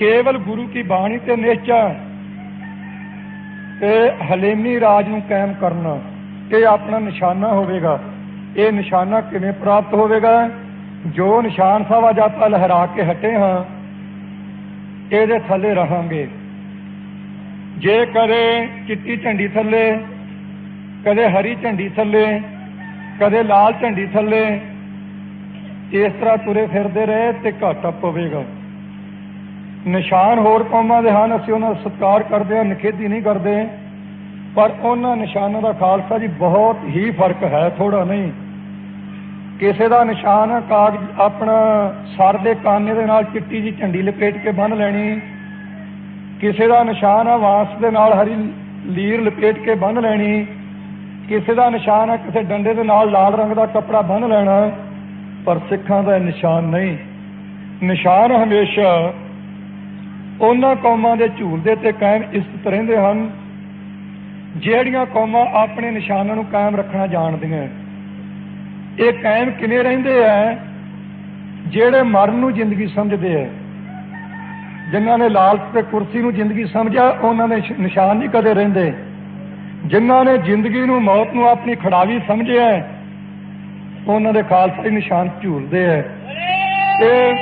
ਕੇਵਲ ਗੁਰੂ ਕੀ ਬਾਣੀ ਤੇ ਨਿਸ਼ਚਾ ਤੇ ਹਲੇਮੀ ਰਾਜ ਨੂੰ ਕਾਇਮ ਕਰਨਾ ਇਹ ਆਪਣਾ ਨਿਸ਼ਾਨਾ ਹੋਵੇਗਾ। ਇਹ ਨਿਸ਼ਾਨਾ ਕਿਵੇਂ ਪ੍ਰਾਪਤ ਹੋਵੇਗਾ? ਜੋ ਨਿਸ਼ਾਨ ਸਾਹਿਬ ਅੱਜ ਆਪਾਂ ਲਹਿਰਾ ਕੇ ਹਟੇ ਹਾਂ, ਇਹਦੇ ਥੱਲੇ ਰਹਾਂਗੇ। ਜੇ ਕਦੇ ਚਿੱਟੀ ਝੰਡੀ ਥੱਲੇ, ਕਦੇ ਹਰੀ ਝੰਡੀ ਥੱਲੇ, ਕਦੇ ਲਾਲ ਝੰਡੀ ਥੱਲੇ, ਇਸ ਤਰ੍ਹਾਂ ਤੁਰੇ ਫਿਰਦੇ ਰਹੇ ਤੇ ਘਾਟਾ ਪਵੇਗਾ। ਨਿਸ਼ਾਨ ਹੋਰ ਕੌਮਾਂ ਦੇ ਹਨ, ਅਸੀਂ ਉਹਨਾਂ ਦਾ ਸਤਿਕਾਰ ਕਰਦੇ ਹਾਂ, ਨਿਖੇਧੀ ਨਹੀਂ ਕਰਦੇ। ਪਰ ਉਹਨਾਂ ਨਿਸ਼ਾਨਾਂ ਦਾ ਖਾਲਸਾ ਜੀ, ਬਹੁਤ ਹੀ ਫ਼ਰਕ ਹੈ ਥੋੜਾ ਨਹੀਂ। ਕਿਸੇ ਦਾ ਨਿਸ਼ਾਨ ਹੈ ਕਾਗਜ਼, ਆਪਣਾ ਸਰ ਦੇ ਕਾਨੇ ਦੇ ਨਾਲ ਚਿੱਟੀ ਜੀ ਝੰਡੀ ਲਪੇਟ ਕੇ ਬੰਨ ਲੈਣੀ। ਕਿਸੇ ਦਾ ਨਿਸ਼ਾਨ ਆ ਵਾਂਸ ਦੇ ਨਾਲ ਹਰੀ ਲੀਰ ਲਪੇਟ ਕੇ ਬੰਨ ਲੈਣੀ। ਕਿਸੇ ਦਾ ਨਿਸ਼ਾਨ ਹੈ ਕਿਸੇ ਡੰਡੇ ਦੇ ਨਾਲ ਲਾਲ ਰੰਗ ਦਾ ਕੱਪੜਾ ਬੰਨ ਲੈਣਾ। ਪਰ ਸਿੱਖਾਂ ਦਾ ਨਿਸ਼ਾਨ ਨਹੀਂ। ਨਿਸ਼ਾਨ ਹਮੇਸ਼ਾ ਉਹਨਾਂ ਕੌਮਾਂ ਦੇ ਝੂਲਦੇ ਤੇ ਕਾਇਮ ਇਸਤ ਰਹਿੰਦੇ ਹਨ, ਜਿਹੜੀਆਂ ਕੌਮਾਂ ਆਪਣੇ ਨਿਸ਼ਾਨਾਂ ਨੂੰ ਕਾਇਮ ਰੱਖਣਾ ਜਾਣਦੀਆਂ ਇਹ ਕਾਇਮ ਕਿਵੇਂ ਰਹਿੰਦੇ ਆ? ਜਿਹੜੇ ਮਰਨ ਨੂੰ ਜ਼ਿੰਦਗੀ ਸਮਝਦੇ ਆ। ਜਿਨ੍ਹਾਂ ਨੇ ਲਾਲਚ ਤੇ ਕੁਰਸੀ ਨੂੰ ਜ਼ਿੰਦਗੀ ਸਮਝਿਆ, ਉਹਨਾਂ ਦੇ ਨਿਸ਼ਾਨ ਨਹੀਂ ਕਦੇ ਰਹਿੰਦੇ। ਜਿਨ੍ਹਾਂ ਨੇ ਜ਼ਿੰਦਗੀ ਨੂੰ, ਮੌਤ ਨੂੰ ਆਪਣੀ ਖੜਾਵੀ ਸਮਝਿਆ, ਉਹਨਾਂ ਦੇ ਖਾਲਸਾ ਦੇ ਨਿਸ਼ਾਨ ਝੂਲਦੇ ਆ। ਤੇ